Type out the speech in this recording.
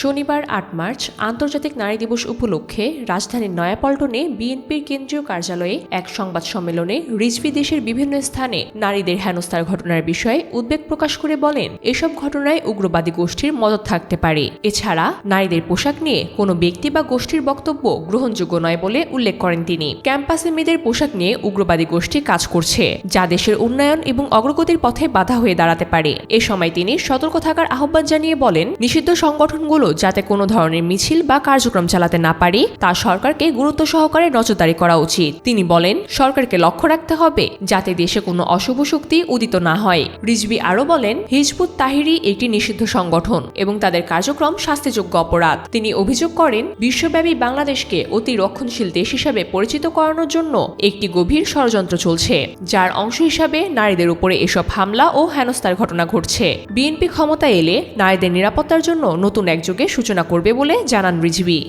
শনিবার আট মার্চ আন্তর্জাতিক নারী দিবস উপলক্ষে রাজধানীর নয়াপল্টনে বিএনপির কেন্দ্রীয় কার্যালয়ে এক সংবাদ সম্মেলনে রিজভি দেশের বিভিন্ন স্থানে নারীদের হেনস্থার ঘটনার বিষয়ে উদ্বেগ প্রকাশ করে বলেন, এসব ঘটনায় উগ্রবাদী গোষ্ঠীর মদত থাকতে পারে। এছাড়া নারীদের পোশাক নিয়ে কোনো ব্যক্তি বা গোষ্ঠীর বক্তব্য গ্রহণযোগ্য নয় বলে উল্লেখ করেন তিনি। ক্যাম্পাসে মেয়েদের পোশাক নিয়ে উগ্রবাদী গোষ্ঠী কাজ করছে, যা দেশের উন্নয়ন এবং অগ্রগতির পথে বাধা হয়ে দাঁড়াতে পারে। এ সময় তিনি সতর্ক থাকার আহ্বান জানিয়ে বলেন, নিষিদ্ধ সংগঠনগুলো যাতে কোনো ধরনের মিছিল বা কার্যক্রম চালাতে না পারে, তা সরকারকে গুরুত্ব সহকারে নজরদারি করা উচিত। তিনি বলেন, সরকারকে লক্ষ্য রাখতে হবে যাতে দেশে কোনো অশুভ শক্তি উদিত না হয়। রিজবি আরও বলেন, হিজবুত তাহিরি একটি নিষিদ্ধ সংগঠন এবং তাদের কার্যক্রম শাস্তিযোগ্য অপরাধ। তিনি অভিযোগ করেন, বিশ্বব্যাপী বাংলাদেশকে অতি রক্ষণশীল দেশ হিসাবে পরিচিত করানোর জন্য একটি গভীর ষড়যন্ত্র চলছে, যার অংশ হিসাবে নারীদের উপরে এসব হামলা ও হেনস্থার ঘটনা ঘটছে। বিএনপি ক্ষমতা এলে নারীদের নিরাপত্তার জন্য নতুন এক যুগের সূচনা করবে বলে জানান রিজভি।